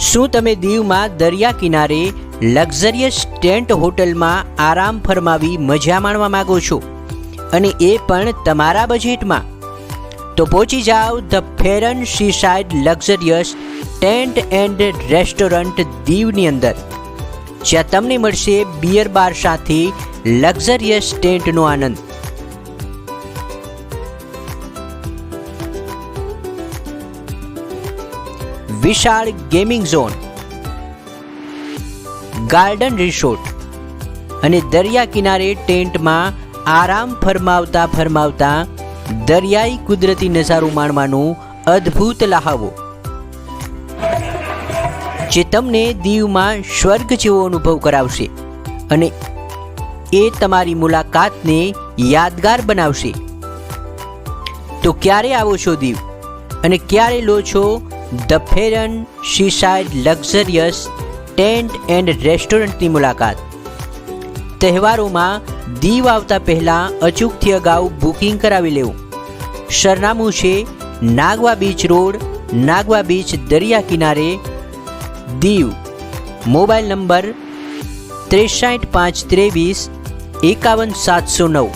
શું તમે દીવમાં દરિયા કિનારે લક્ઝરિયસ ટેન્ટ હોટલમાં આરામ ફરમાવી મજા માણવા માંગો છો? અને એ પણ તમારા બજેટમાં? તો પહોંચી જાઓ the Fern seaside luxurious tent and restaurant દીવની અંદર. જ્યાં તમને મળશે બિયર બાર સાથે લક્ઝરિયસ ટેન્ટનો આનંદ. વિશાળ ગેમિંગ ઝોન, ગાર્ડન રિસોર્ટ અને દરિયા કિનારે ટેન્ટમાં આરામ ફરમાવતા ફરમાવતા દરિયાઈ કુદરતી નજારો માણવાનું અદ્ભુત લહાવો. જે તમને દીવમાં સ્વર્ગ જેવો અનુભવ કરાવશે અને એ તમારી મુલાકાતને યાદગાર બનાવશે. તો ક્યારે આવો છો દીવ? અને ક્યારે લો છો the Fern seaside luxurious tent and રેસ્ટોરન્ટની મુલાકાત. તહેવારોમાં દીવ આવતા પહેલાં અચૂકથી અગાઉ બુકિંગ કરાવી લેવું. સરનામું છે Nagwa beach road, Nagwa beach દરિયા કિનારે દીવ. મોબાઈલ નંબર ત્રેસાઠ પાંચ ત્રેવીસ એકાવન સાતસો નવ.